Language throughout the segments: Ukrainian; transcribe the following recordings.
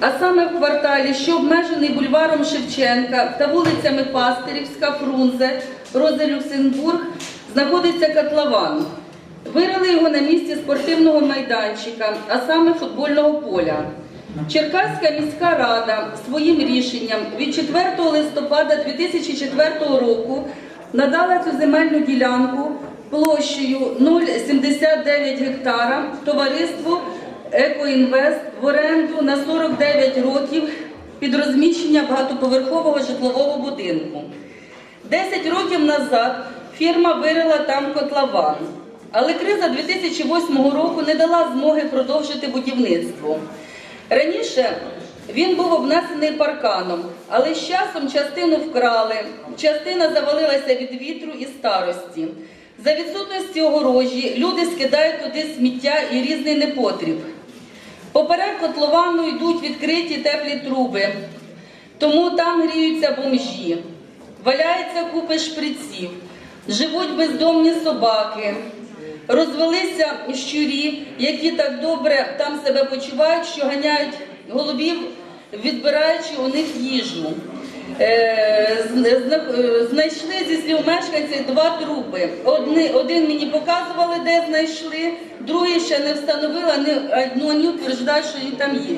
а саме в кварталі, що обмежений бульваром Шевченка та вулицями Пастирівська, Фрунзе, Розе Люксембург, знаходиться котлован. Вирили його на місці спортивного майданчика, а саме футбольного поля. Черкаська міська рада своїм рішенням від 4 листопада 2004 року надала цю земельну ділянку площею 0,79 гектара товариству Екоінвест в оренду на 49 років під розміщення багатоповерхового житлового будинку. 10 років назад фірма вирила там котлован, але криза 2008 року не дала змоги продовжити будівництво. Раніше він був обнесений парканом, але з часом частину вкрали, частина завалилася від вітру і старості. За відсутності огорожі люди скидають туди сміття і різний непотріб. Поперек котловану йдуть відкриті теплі труби, тому там гріються бомжі, валяються купи шприців, живуть бездомні собаки, розвелися щурі, які так добре там себе почувають, що ганяють голубів, відбираючи у них їжу. Е, зна- зна- Знайшли зі слів мешканців два трупи. Одни, один мені показували, де знайшли, другий ще не встановила, не, ну, утверждають, що він там є.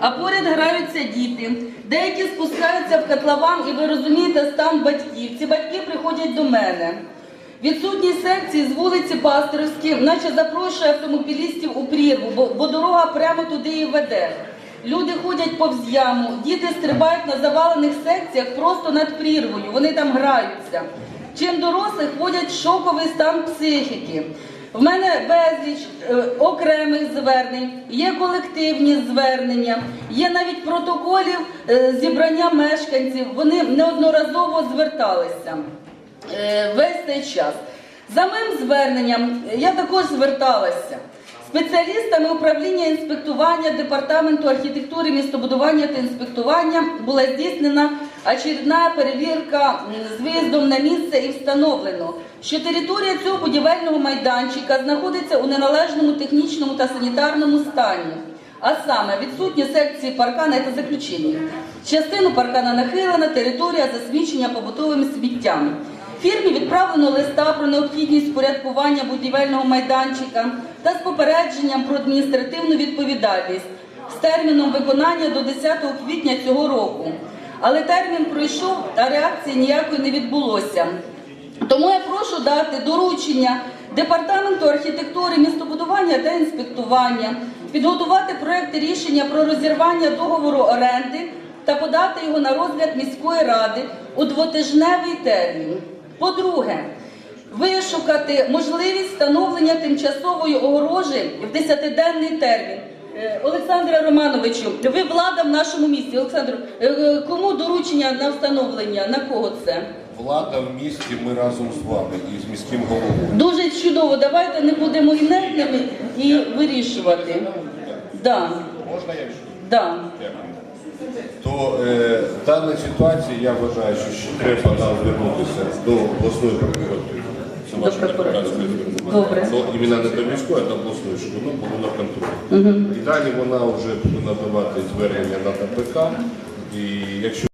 А поряд граються діти. Деякі спускаються в котлован, і ви розумієте стан батьків. Ці батьки приходять до мене. Відсутність секції з вулиці Пастерівській, наче запрошує автомобілістів у прірву, бо, бо дорога прямо туди і веде. Люди ходять повз яму, діти стрибають на завалених секціях просто над прірвою, вони там граються. Чим дорослих вводять шоковий стан психіки. В мене безліч е, окремих звернень, є колективні звернення, є навіть протоколів е, зібрання мешканців. Вони неодноразово зверталися е, весь цей час. За моїм зверненням я також зверталася. Спеціалістами управління інспектування департаменту архітектури, містобудування та інспектування була здійснена очередна перевірка з виїздом на місце і встановлено, що територія цього будівельного майданчика знаходиться у неналежному технічному та санітарному стані. А саме відсутні секції паркана це заключення. Частину паркана нахилена, територія засмічення побутовим сміттям. Фірмі відправлено листа про необхідність впорядкування будівельного майданчика та з попередженням про адміністративну відповідальність з терміном виконання до 10 квітня цього року. Але термін пройшов, а реакції ніякої не відбулося. Тому я прошу дати доручення департаменту архітектури, містобудування та інспектування, підготувати проекти рішення про розірвання договору оренди та подати його на розгляд міської ради у двотижневий термін. По-друге, вишукати можливість встановлення тимчасової огорожі в 10-денний термін. Е, Олександре Романовичу, ви влада в нашому місті. Олександр, е, е, кому доручення на встановлення? На кого це? Влада в місті, ми разом з вами і з міським головою. Дуже чудово. Давайте не будемо інертними і вирішувати. Да, Можна я ще? да. Дякую. То е, в даній ситуації я вважаю, що ще треба нам звернутися до обласної прокуратури. Це ваша прокуратура. Добре. Іменно не до міської, а до обласної, щоб воно було на контролі. І далі вона вже буде надавати звернення на ТПК. І якщо